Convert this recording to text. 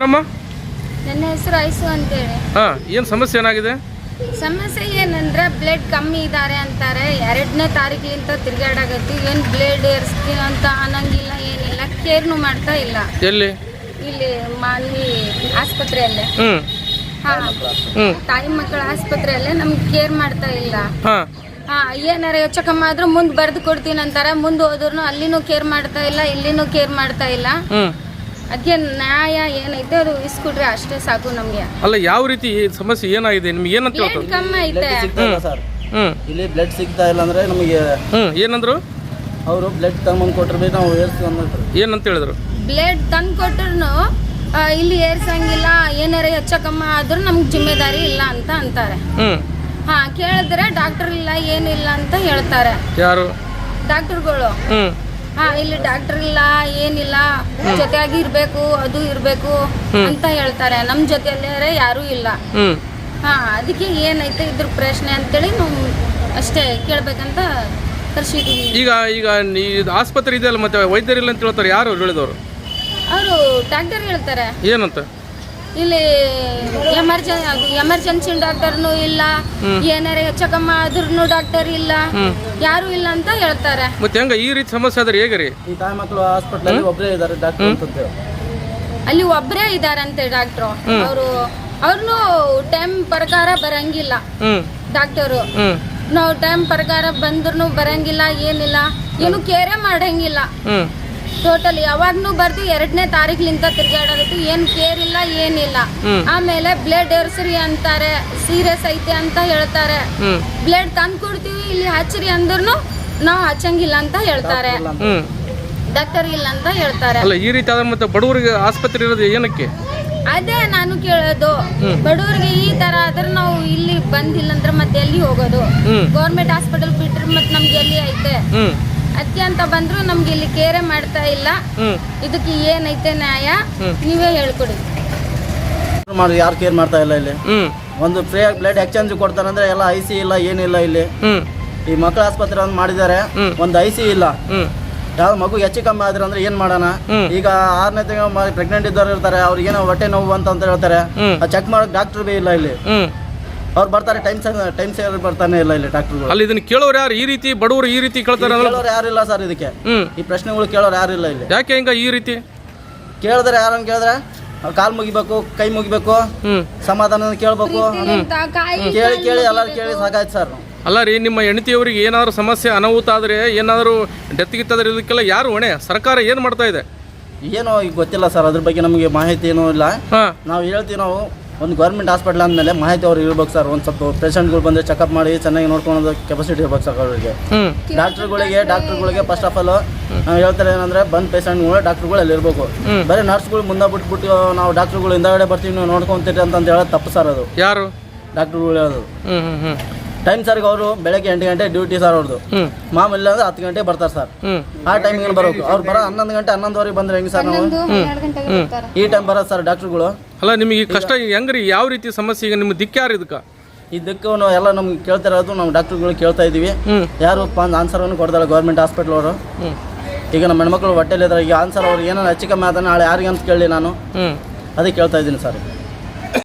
ಅಮ್ಮ? ನನ್ನ ಹೆಸರು ಐಸು ಅಂತೇಳಿ. ಹಾಂ ಏನು ಸಮಸ್ಯೆ ಏನಾಗಿದೆ? ಸಮಸ್ಯೆ ಏನಂದ್ರೆ ಬ್ಲಡ್ ಕಮ್ಮಿ ಇದ್ದಾರೆ ಅಂತಾರೆ. ಎರಡನೇ ತಾರೀಕಿಂತ ತಿರ್ಗಾಡಾಗತ್ತಿ ಏನು ಬ್ಲಡ್ ಏರ್ಸ್ತೀನಿ ಅಂತ ಅನ್ನಂಗಿಲ್ಲ ಏನಿಲ್ಲ. ಕೇರ್ನು ಮಾಡ್ತಾ ಇಲ್ಲ. ಎಲ್ಲಿ? ಇಲ್ಲಿ ಮಾನ್ವಿ ಆಸ್ಪತ್ರೆಯಲ್ಲೇ. ಹ್ಮ್. ಹಾ. ತಾಯಿ ಮಕ್ಕಳ ಆಸ್ಪತ್ರೆಯಲ್ಲೇ ನಮ್ಗೆ ಕೇರ್ ಮಾಡ್ತಾ ಇಲ್ಲ. ಹಾ. ಏನಾರ ಹೆಚ್ಚು ಕಮ್ಮಿ ಆದ್ರೂ ಮುಂದೆ ಬರ್ದು ಕೊಡ್ತೀನಿ ಅಂತಾರೆ. ಮುಂದೆ ಹೋದ್ರು ಅಲ್ಲಿನೂ ಕೇರ್ ಮಾಡ್ತಾ ಇಲ್ಲ ಇಲ್ಲಿನೂ ಕೇರ್ ಮಾಡ್ತಾ ಇಲ್ಲ. ಅದಕ್ಕೆ ನ್ಯಾಯ ಏನೈತೆ ಅದು ಇಸ್ಕೊಡ್ರಿ ಅಷ್ಟೇ ಸಾಕು ನಮಗೆ. ಅಲ್ಲ ಯಾವ ರೀತಿ ಈ ಸಮಸ್ಯೆ ಏನಾಗಿದೆ? ನಿಮ್ಗೆ ಏನಂತ ಬ್ಲಡ್ ಹೇಳ್ತಾರೆ ಕಮ್ಮಿ ಐತೆ. ಸರ್. ಹ್ಞೂ ಇಲ್ಲಿ ಬ್ಲಡ್ ಸಿಗ್ತಾ ಇಲ್ಲ ಅಂದ್ರೆ ನಮಗೆ ಹ್ಮ್ ಏನಂದ್ರು? ಅವರು ಬ್ಲಡ್ ತಗೊಂಬಂದು ಕೊಟ್ರು ಬಿ ನಾವು ಏರ್ಸ್ತೀವಿ ಏನಂತ ಹೇಳಿದ್ರು? ಬ್ಲಡ್ ತಂದು ಕೊಟ್ರು ಇಲ್ಲಿ ಏರ್ಸಂಗಿಲ್ಲ ಏನಾರ ಹೆಚ್ಚ ಕಮ್ಮ ಆದ್ರೂ ನಮ್ಗೆ ಜಿಮ್ಮೆದಾರಿ ಇಲ್ಲ ಅಂತ ಅಂತಾರೆ. ಹ್ಞೂ ಹಾ ಕೇಳಿದ್ರೆ ಡಾಕ್ಟರ್ ಇಲ್ಲ ಏನಿಲ್ಲ ಅಂತ ಹೇಳ್ತಾರೆ. ಯಾರು? ಡಾಕ್ಟರ್ಗಳು ಹ್ಮ್. ಹಾ ಇಲ್ಲಿ ಡಾಕ್ಟರ್ ಇಲ್ಲ ಏನಿಲ್ಲ ಜೊತೆಯಾಗಿ ಇರ್ಬೇಕು ಅದು ಇರ್ಬೇಕು ಅಂತ ಹೇಳ್ತಾರೆ. ನಮ್ ಜೊತೆಯಲ್ಲೇ ಯಾರು ಇಲ್ಲ. ಹ್ಞೂ ಹಾ ಅದಕ್ಕೆ ಏನೈತೆ ಇದ್ರ ಪ್ರಶ್ನೆ ಅಂತೇಳಿ ನಾವು ಅಷ್ಟೇ ಕೇಳ್ಬೇಕಂತ ಕರ್ಸಿದೀವಿ. ಈಗ ಈಗ ನೀ ಆಸ್ಪತ್ರೆ ಇದೆಯಲ್ಲ ಮತ್ತೆ ವೈದ್ಯರಿಲ್ಲ ಅಂತ ಹೇಳ್ತಾರೆ ಯಾರು ಹೇಳಿದವರು ಅವರು ಡಾಕ್ಟರ್ ಹೇಳ್ತಾರೆ. ಏನಂತ? ಇಲ್ಲಿ ಎಮರ್ಜೆನ್ ಎಮರ್ಜೆನ್ಸಿ ಡಾಕ್ಟರ್ನು ಇಲ್ಲ ಏನಾರ ಹೆಚ್ಚಕಮ್ಮ ಆದ್ರೂ ಡಾಕ್ಟರ್ ಇಲ್ಲ ಯಾರು ಇಲ್ಲ ಅಂತ ಹೇಳ್ತಾರೆ. ಮತ್ತೆ ಹೆಂಗ ಈ ರೀತಿ ಸಮಸ್ಯೆ ಆದ್ರೆ ಹೇಗೆ ರೀ? ಈ ತಾಯಿ ಮಕ್ಕಳು ಹಾಸ್ಪಿಟ್ಲಲ್ಲಿ ಒಬ್ಬರೇ ಇದ್ದಾರೆ ಡಾಕ್ಟರ್ ಅಂತಂದೇವೆ ಅಲ್ಲಿ ಒಬ್ಬರೇ ಇದಾರಂತೆ ಡಾಕ್ಟ್ರು ಅವರು ಅವ್ರನ್ನು ಟೈಮ್ ಪ್ರಕಾರ ಬರಂಗಿಲ್ಲ ಡಾಕ್ಟರು ನಾವು ಟೈಮ್ ಪ್ರಕಾರ ಬಂದ್ರು ಬರಂಗಿಲ್ಲ ಏನಿಲ್ಲ. ಏನು ಕೇರೆ ಮಾಡಂಗಿಲ್ಲ. ಟೋಟಲ್ ಯಾವಾಗ್ನು ಬರ್ದು ಎರಡನೇ ತಾರೀಕ್ಲಿಂದ ತಿರ್ಗಾಡೋದಿತ್ತು ಏನ್ ಕೇರ್ ಇಲ್ಲ ಏನಿಲ್ಲ. ಆಮೇಲೆ ಬ್ಲಡ್ ಎರ್ಸ್ರಿ ಅಂತಾರೆ ಸೀರಿಯಸ್ ಐತೆ ಅಂತ ಹೇಳ್ತಾರೆ. ಬ್ಲಡ್ ತಂದು ಕೊಡ್ತೀವಿ ಇಲ್ಲಿ ಹಚ್ಚ್ರಿ ಅಂದ್ರೂ ನಾವು ಹಚ್ಚಂಗಿಲ್ಲ ಅಂತ ಹೇಳ್ತಾರೆ. ಡಾಕ್ಟರ್ ಇಲ್ಲ ಅಂತ ಹೇಳ್ತಾರೆ. ಅಲ್ಲ ಈ ರೀತಿ ಆದ್ರೆ ಮತ್ತೆ ಬಡವರಿಗೆ ಆಸ್ಪತ್ರೆ ಇರೋದು ಏನಕ್ಕೆ? ಅದೇ ನಾನು ಕೇಳೋದು. ಬಡವರಿಗೆ ಈ ತರ ಆದ್ರೆ ನಾವು ಇಲ್ಲಿ ಬಂದಿಲ್ಲ ಅಂದ್ರೆ ಮತ್ತೆ ಎಲ್ಲಿ ಹೋಗೋದು. ಗೌರ್ಮೆಂಟ್ ಹಾಸ್ಪಿಟಲ್ ಬಿಟ್ರೆ ಮತ್ತೆ ನಮ್ಗೆ ಎಲ್ಲಿ ಐತೆ? ಅದಕ್ಕೆ ಅಂತ ಬಂದ್ರು ನಮ್ಗೆ ಇಲ್ಲಿ ಕೇರೆ ಮಾಡ್ತಾ ಇಲ್ಲ. ಇದಕ್ಕೆ ಏನೈತೆ ನ್ಯಾಯ? ನೀವೇ ಹೇಳ್ಕೊಡಿ. ಯಾರು ಕೇರ್ ಮಾಡ್ತಾ ಇಲ್ಲ ಇಲ್ಲಿ? ಒಂದು ಒಂದು ಆಗಿ ಬ್ಲಡ್ ಎಕ್ಸ್ಚೇಂಜ್ ಕೊಡ್ತಾರೆ ಅಂದ್ರೆ ಎಲ್ಲ ಐ ಸಿ ಇಲ್ಲ ಏನಿಲ್ಲ ಇಲ್ಲಿ. ಈ ಮಕ್ಕಳ ಆಸ್ಪತ್ರೆ ಅಂತ ಮಾಡಿದ್ದಾರೆ ಒಂದು ಐ ಸಿ ಇಲ್ಲ. ಯಾವ ಯಾವ್ದು ಮಗು ಹೆಚ್ಚು ಕಮ್ಮಿ ಆದ್ರೆ ಅಂದ್ರೆ ಏನ್ ಮಾಡೋಣ. ಈಗ ಆರನೇ ತಿಂಗಳ ಪ್ರೆಗ್ನೆಂಟ್ ಇದ್ದವ್ರು ಇರ್ತಾರೆ ಅವ್ರಿಗೆ ಏನೋ ಹೊಟ್ಟೆ ನೋವು ಅಂತ ಅಂತ ಹೇಳ್ತಾರೆ. ಚೆಕ್ ಮಾಡಕ್ ಡಾಕ್ಟರ್ ಬಿ ಇಲ್ಲ ಇಲ್ಲಿ. ಅವ್ರು ಬರ್ತಾರೆ ಟೈಮ್ ಟೈಮ್ ಸೇರ್ ಬರ್ತಾನೆ ಇಲ್ಲ ಇಲ್ಲಿ ಡಾಕ್ಟರ್ಗಳು ಅಲ್ಲಿ ಇದನ್ನ ಕೇಳೋರು ಯಾರು? ಈ ರೀತಿ ಬಡವರು ಈ ರೀತಿ ಕೇಳ್ತಾರೆ ಅಂದ್ರೆ ಕೇಳೋರು ಯಾರು ಇಲ್ಲ ಸರ್ ಇದಕ್ಕೆ. ಈ ಪ್ರಶ್ನೆಗಳು ಕೇಳೋರು ಯಾರು ಇಲ್ಲ ಇಲ್ಲಿ. ಯಾಕೆ ಹಿಂಗ ಈ ರೀತಿ? ಕೇಳಿದ್ರೆ ಯಾರನ್ನ ಕೇಳಿದ್ರೆ ಕಾಲ್ ಮುಗಿಬೇಕು ಕೈ ಮುಗಿಬೇಕು ಸಮಾಧಾನ ಕೇಳ್ಬೇಕು. ಕೇಳಿ ಕೇಳಿ ಎಲ್ಲರೂ ಕೇಳಿ ಸಾಕಾಯ್ತು ಸರ್ ಅಲ್ಲ ರೀ ನಿಮ್ಮ ಹೆಂಡತಿಯವರಿಗೆ ಏನಾದರೂ ಸಮಸ್ಯೆ ಅನಾಹುತ ಆದರೆ ಏನಾದರೂ ಡೆತ್ ಗಿತ್ತಾದ್ರೆ ಇದಕ್ಕೆಲ್ಲ ಯಾರು ಹೊಣೆ? ಸರ್ಕಾರ ಏನು ಮಾಡ್ತಾ ಇದೆ? ಏನೋ ಈಗ ಗೊತ್ತಿಲ್ಲ ಸರ್ ಅದ್ರ ಬಗ್ಗೆ ನಮಗೆ ಮಾಹಿತಿ ಏನೂ ಇಲ್ಲ. ಹಾಂ. ನಾವು ಹೇಳ್ತೀವಿ ನಾವು ಒಂದು ಗೌರ್ಮೆಂಟ್ ಹಾಸ್ಪಿಟ್ಲ್ ಅಂದಮೇಲೆ ಮಾಹಿತಿ ಅವ್ರು ಇರ್ಬೇಕು ಸರ್ ಒಂದು ಸ್ವಲ್ಪ ಪೇಷಂಟ್ಗಳು ಬಂದರೆ ಚೆಕಪ್ ಮಾಡಿ ಚೆನ್ನಾಗಿ ನೋಡ್ಕೊಳೋದು ಕೆಪಾಸಿಟಿ ಇರ್ಬೇಕು ಸರ್ ಅವರಿಗೆ. ಡಾಕ್ಟರ್ಗಳಿಗೆ ಡಾಕ್ಟ್ರುಗಳಿಗೆ ಫಸ್ಟ್ ಆಫ್ ಆಲ್ ನಾವು ಹೇಳ್ತಾರೆ ಏನಂದ್ರೆ ಬಂದ ಪೇಷಂಟ್ಗಳು ಡಾಕ್ಟ್ರುಗಳು ಅಲ್ಲಿ ಇರಬೇಕು. ಬರೀ ನರ್ಸ್ಗಳು ಮುಂದೆ ಬಿಟ್ಬಿಟ್ಟು ನಾವು ಡಾಕ್ಟ್ರುಗಳು ಹಿಂದಗಡೆ ಬರ್ತೀವಿ ನೀವು ನೋಡ್ಕೊಂತೀರಿ ಅಂತ ಅಂತ ಹೇಳೋದು ತಪ್ಪು ಸರ್ ಅದು. ಯಾರು? ಡಾಕ್ಟ್ರುಗಳು ಹೇಳೋದು. ಟೈಮ್ ಸರ್ಗೆ ಅವರು ಬೆಳಗ್ಗೆ ಎಂಟು ಗಂಟೆ ಡ್ಯೂಟಿ ಸರ್ ಅವ್ರದ್ದು ಮಾಮೂಲಿ ಅಂದ್ರೆ ಹತ್ತು ಗಂಟೆ ಬರ್ತಾರೆ ಸರ್ ಹ್ಞೂ ಆ ಟೈಮಿಗೆ ಬರಬೇಕು ಅವ್ರು ಬರೋ ಹನ್ನೊಂದು ಗಂಟೆ ಹನ್ನೊಂದುವರೆಗೆ ಬಂದ್ರೆ ಹೆಂಗೆ ಸರ್ ನಾವು? ಎರಡು ಗಂಟೆಗೆ ಬರ್ತಾರೆ. ಈ ಟೈಮ್ ಬರೋದು ಸರ್ ಡಾಕ್ಟ್ರುಗಳು ಅಲ್ಲ ನಿಮಗೆ ಈ ಕಷ್ಟ ಹೆಂಗ್ರಿ? ಯಾವ ರೀತಿ ಸಮಸ್ಯೆ ಈಗ ನಿಮ್ಗೆ ದಿಕ್ಕ ಯಾರು ಇದಕ್ಕೆ? ಇದಕ್ಕೂ ನಾವು ಎಲ್ಲ ನಮ್ಗೆ ಕೇಳ್ತಾ ಇರೋದು ನಾವು ಡಾಕ್ಟ್ರುಗಳು ಕೇಳ್ತಾ ಇದ್ದೀವಿ. ಯಾರು ಒಂದು ಆನ್ಸರನ್ನು ಕೊಡ್ತಾರೆ ಗೌರ್ಮೆಂಟ್ ಹಾಸ್ಪಿಟ್ಲ್ ಅವರು. ಈಗ ನಮ್ಮ ಹೆಣ್ಮಕ್ಳು ಹೊಟ್ಟೆಲಿದ್ದಾರೆ ಈಗ ಆನ್ಸರ್ ಅವ್ರು ಏನಾರು ಹೆಚ್ಚು ಕಮ್ಮಿ ಆದ ನಾಳೆ ಯಾರಿಗೆ ಅಂತ ಕೇಳಿ ನಾನು. ಅದಕ್ಕೆ ಕೇಳ್ತಾ ಇದ್ದೀನಿ ಸರ್